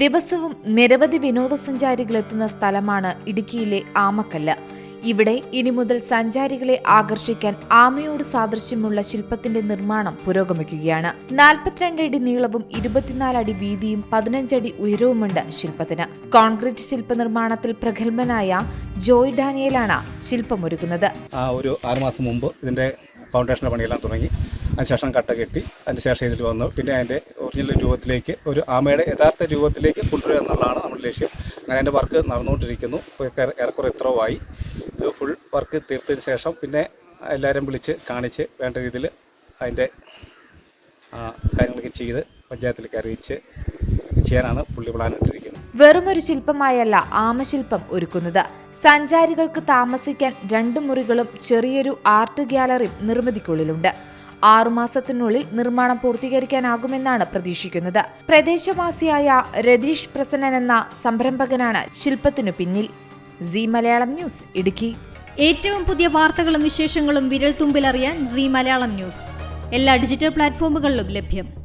ദിവസവും നിരവധി വിനോദസഞ്ചാരികൾ എത്തുന്ന സ്ഥലമാണ് ഇടുക്കിയിലെ ആമക്കല്ല്. ഇവിടെ ഇനി മുതൽ സഞ്ചാരികളെ ആകർഷിക്കാൻ ആമയോട് സാദൃശ്യമുള്ള ശില്പത്തിന്റെ നിർമ്മാണം പുരോഗമിക്കുകയാണ്. നാൽപ്പത്തിരണ്ട് അടി നീളവും ഇരുപത്തിനാല് അടി വീതിയും പതിനഞ്ചടി ഉയരവുമുണ്ട് ശില്പത്തിന്. കോൺക്രീറ്റ് ശില്പ നിർമ്മാണത്തിൽ പ്രഗത്ഭനായ ജോയ് ഡാനിയലാണ് ശില്പമൊരുക്കുന്നത്. ഒരു ആറുമാസം മുമ്പ് ഇതിന്റെ ഫൗണ്ടേഷൻ പണിയെല്ലാം തുടങ്ങി. അതിനുശേഷം കട്ട കെട്ടി അതിനുശേഷം ഇതിൽ വന്നു. പിന്നെ അതിന്റെ ഒറിജിനൽ രൂപത്തിലേക്ക് ഒരു ആമയുടെ യഥാർത്ഥ രൂപത്തിലേക്ക് കൊണ്ടുവരിക എന്നുള്ളതാണ് നമ്മുടെ ലക്ഷ്യം. അങ്ങനെ അതിന്റെ വർക്ക് നടന്നുകൊണ്ടിരിക്കുന്നു. ഏറെക്കുറെ ഇത്രവായി ഇത് ഫുൾ വർക്ക് തീർത്തതിന് ശേഷം പിന്നെ എല്ലാവരും വിളിച്ച് കാണിച്ച് വേണ്ട രീതിയിൽ അതിന്റെ കാര്യങ്ങളൊക്കെ ചെയ്ത് പഞ്ചായത്തിലേക്ക് അറിയിച്ച് ചെയ്യാനാണ് പുള്ളി പ്ലാൻ വെറുമൊരു ശില്പമായല്ല ആമശില്പം ഒരുക്കുന്നത്. സഞ്ചാരികൾക്ക് താമസിക്കാൻ രണ്ട് മുറികളും ചെറിയൊരു ആർട്ട് ഗ്യാലറിയും നിർമ്മിതിക്കുള്ളിലുണ്ട്. ആറുമാസത്തിനുള്ളിൽ നിർമ്മാണം പൂർത്തീകരിക്കാനാകുമെന്നാണ് പ്രതീക്ഷിക്കുന്നത്. പ്രദേശവാസിയായ രതീഷ് പ്രസന്നൻ എന്ന സംരംഭകനാണ് ശില്പത്തിനു പിന്നിൽ. C Malayalam news Idukki. ഏറ്റവും പുതിയ വാർത്തകളും വിശേഷങ്ങളും വിരൽ തുമ്പിലറിയാൻ സി മലയാളം ന്യൂസ്. എല്ലാ ഡിജിറ്റൽ പ്ലാറ്റ്ഫോമുകളിലും ലഭ്യം.